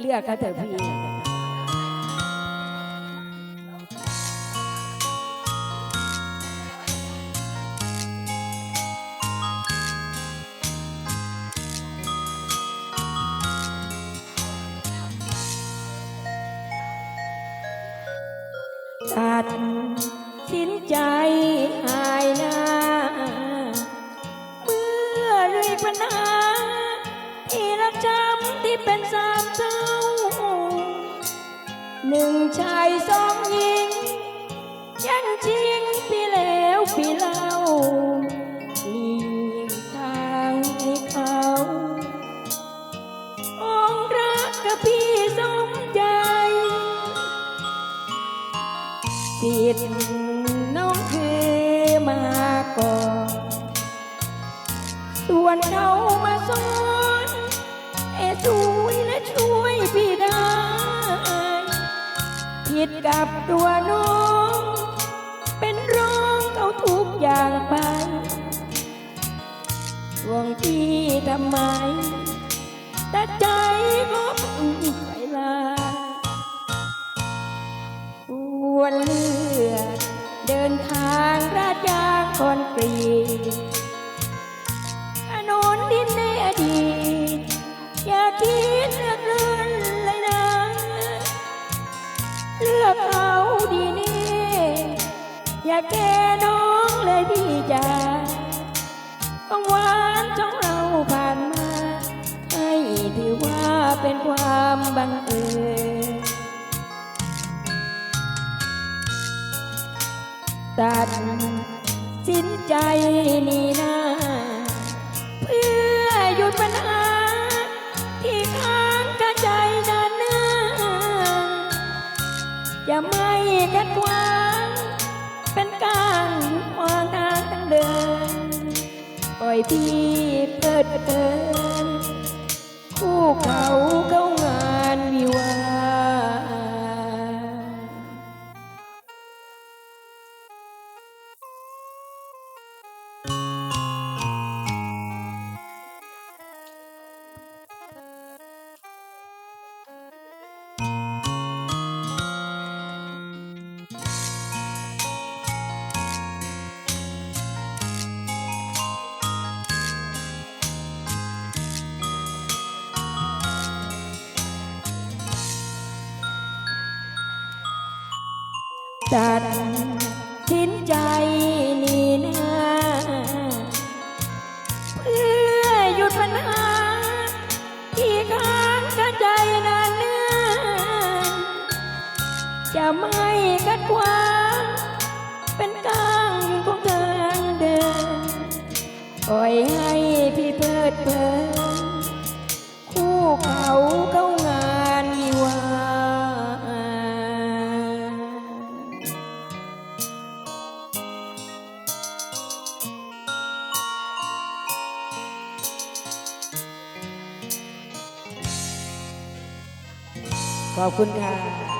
เลือกเขาเถอะพี่ตัดสินใจ หนึ่งชายสองหญิง ยังจริงพี่แล้วพี่เล่าหลีทางให้เขาองรักกับพี่สมใจสิทธิ์น้องเคือมาก่อนส่วนเขามาสอนเอช่วยและช่วยพี่ ผิดกับตัวน้อง เป็นร้องเขาทุกอย่างไปหวงพี่ทำไม แต่ใจก็ไปลาวนเลือเดินทางราดยางคอนกรีต อย่าแกน้องเลยพี่จ๋าของหวานของเราผ่านมา ให้ถือว่าเป็นความบังเอิญตัดสินใจนี่นาเพื่อหยุดปัญหาที่ค้างกระใจนานเนื่องอย่าไม่กัดขวาง เป็นการขวางทางทางเดิน ปล่อยพี่เพิดเพินคู่เขาเขา ตัดสินใจนี่นะเพื่อหยุดปัญหาที่ค้างกระใจนานเนื่องจะไม่กัดขวางเป็นกลางของทางเดินปล่อยให้พี่เพิดเพลิน ขอบคุณค่ะ